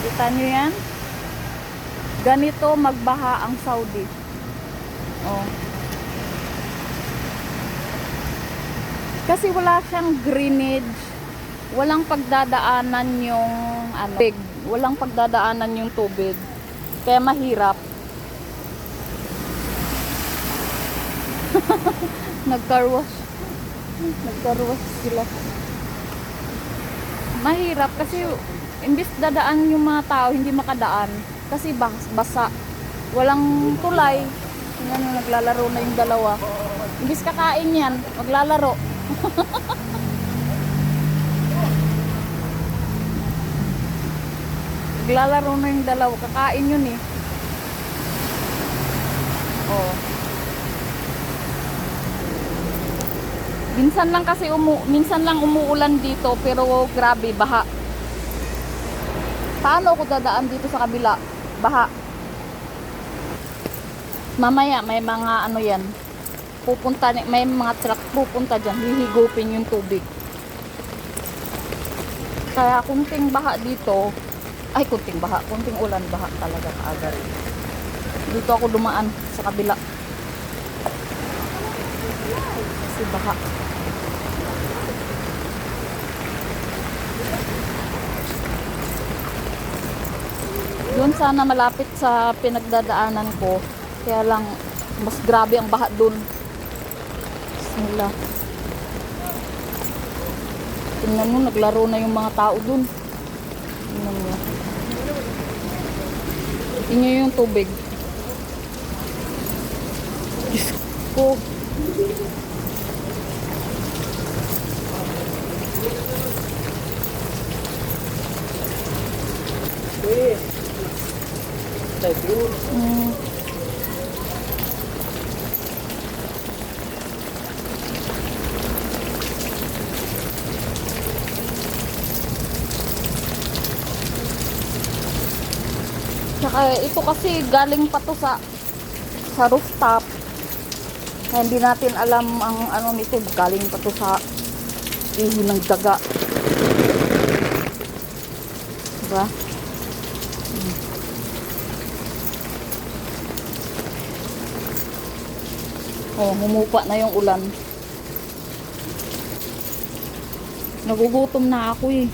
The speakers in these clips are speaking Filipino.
Kita nyo yan? Ganito magbaha ang Saudi. Oh. Kasi wala siyang drainage. Walang pagdadaanan yung ano, tubig. Walang pagdadaanan yung tubig. Kaya mahirap. Nagcarwash. Nagcarwash sila. Mahirap kasi imbis dadaan yung mga tao, hindi makadaan. Kasi bas- basa. Walang tulay. Mo, naglalaro na yung dalawa. Imbis kakain yan, maglalaro. Naglalaro na yung dalawa. Kakain yun eh. Oh. Minsan lang kasi umu minsan lang umuulan dito pero grabe baha. Paano ako dadaan dito sa kabila? Baha. Mamaya may mga ano yan. Pupunta may mga truck pupunta diyan, hihigupin yung tubig. Kaya kunting baha dito, ay kunting baha, kunting ulan baha talaga kaagad. Dito ako dumaan sa kabila. Kasi baha. Sana malapit sa pinagdadaanan ko. Kaya lang, mas grabe ang baha doon. Bismillah. Tingnan mo, naglaro na yung mga tao doon. Tingnan mo. Tingnan nyo yung tubig. Diyos ko. Mm. Tsaka ito kasi galing pa to sa sa rooftop. Hindi natin alam ang ano nito, galing pa to sa ihi ng daga. Diba? Oh, humupa na yung ulan. Nagugutom na ako eh.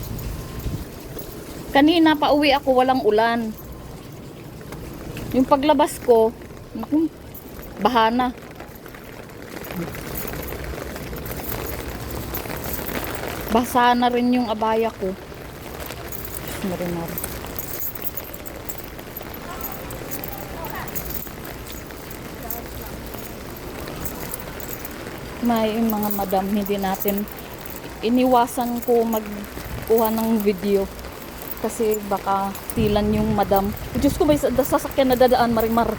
Kanina pa uwi ako walang ulan. Yung paglabas ko, naku, baha na. Basa na rin yung abaya ko. Marinar. May mga madam, hindi natin iniwasan ko magkuha ng video kasi baka tilan yung madam. Diyos ko, may sasakyan na dadaan, marimar.